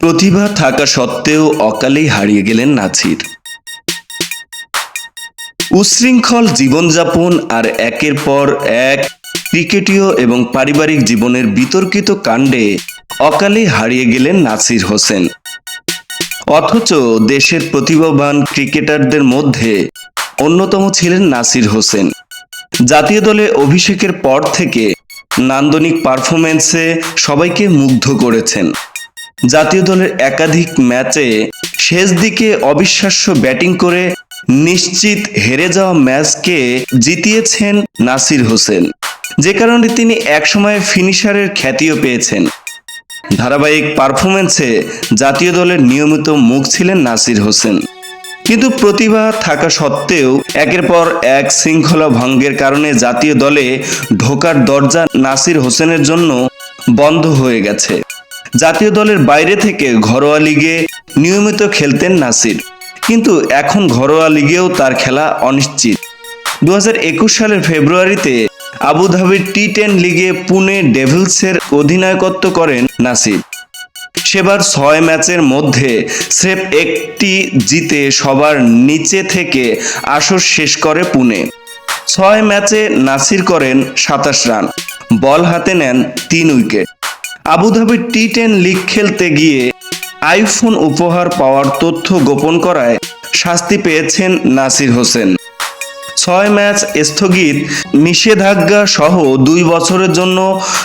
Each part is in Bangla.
প্রতিভা থাকা সত্ত্বেও অকালেই হারিয়ে গেলেন নাছির। উচ্ছৃঙ্খল জীবনযাপন আর একের পর এক ক্রিকেটীয় এবং পারিবারিক জীবনের বিতর্কিত কাণ্ডে অকালে হারিয়ে গেলেন নাসির হোসেন। অথচ দেশের প্রতিভাবান ক্রিকেটারদের মধ্যে অন্যতম ছিলেন নাসির হোসেন। জাতীয় দলে অভিষেকের পর থেকে নান্দনিক পারফরমেন্সে সবাইকে মুগ্ধ করেছেন। জাতীয় দলের একাধিক ম্যাচে শেষ দিকে অবিশ্বাস্য ব্যাটিং করে নিশ্চিত হেরে যাওয়া ম্যাচকে জিতিয়েছেন নাসির হোসেন। যে কারণে তিনি একসময় ফিনিশারের খ্যাতিও পেয়েছেন। ধারাবাহিক পারফরমেন্সে জাতীয় দলের নিয়মিত মুখ ছিলেন নাসির হোসেন। কিন্তু প্রতিভা থাকা সত্ত্বেও একের পর এক শৃঙ্খলা ভঙ্গের কারণে জাতীয় দলে ঢোকার দরজা নাসির হোসেনের জন্য বন্ধ হয়ে গেছে। জাতীয় দলের বাইরে থেকে ঘরোয়া লিগে নিয়মিত খেলতেন নাসির। কিন্তু এখন ঘরোয়া লিগেও তার খেলা অনিশ্চিত। দু হাজার একুশ সালের ফেব্রুয়ারিতে আবুধাবির টি টেন লিগে পুনে ডেভিলসের অধিনায়কত্ব করেন নাসির। সেবার ছয় ম্যাচের মধ্যে স্রেফ একটি জিতে সবার নিচে থেকে আসর শেষ করে পুনে। ছয় ম্যাচে নাসির করেন সাতাশ রান, বল হাতে নেন তিন উইকেট। আবুধাবির টি টেন লিগ খেলতে গিয়ে আইফোন উপহার পাওয়ার তথ্য গোপন করায় শাস্তি পেয়েছেন নাসির হোসেন। ছয় ম্যাচ স্থগিত, নিষেধাজ্ঞা সহ দুই বছরের জন্য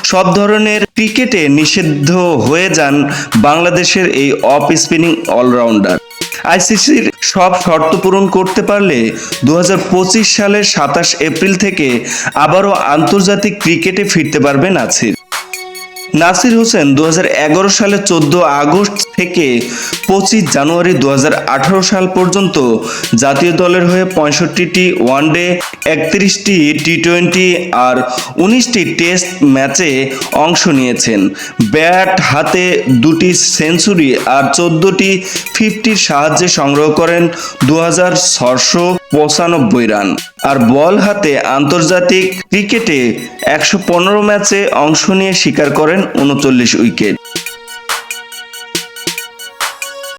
সব ধরনের ক্রিকেটে নিষিদ্ধ হয়ে যান বাংলাদেশের এই অফ স্পিনিং অলরাউন্ডার। আইসিসির সব শর্ত পূরণ করতে পারলে দু হাজার পঁচিশ সালের সাতাশ এপ্রিল থেকে আবারও আন্তর্জাতিক ক্রিকেটে ফিরতে পারবে নাসির। নাসির হোসেন দু হাজার এগারো সালে চোদ্দ আগস্ট থেকে পঁচিশ জানুয়ারি দু হাজার আঠারো সাল পর্যন্ত জাতীয় দলের হয়ে পঁয়ষট্টিটি ওয়ানডে, একত্রিশটি টি টোয়েন্টি আর উনিশটি টেস্ট ম্যাচে অংশ নিয়েছেন। ব্যাট হাতে দুটি সেঞ্চুরি আর চোদ্দটি ফিফটির সাহায্যে সংগ্রহ করেন দু হাজার পঁচানব্বই রান। আর বল হাতে আন্তর্জাতিক ক্রিকেটে একশো পনেরো ম্যাচে অংশ নিয়ে শিকার করেন উনচল্লিশ উইকেট।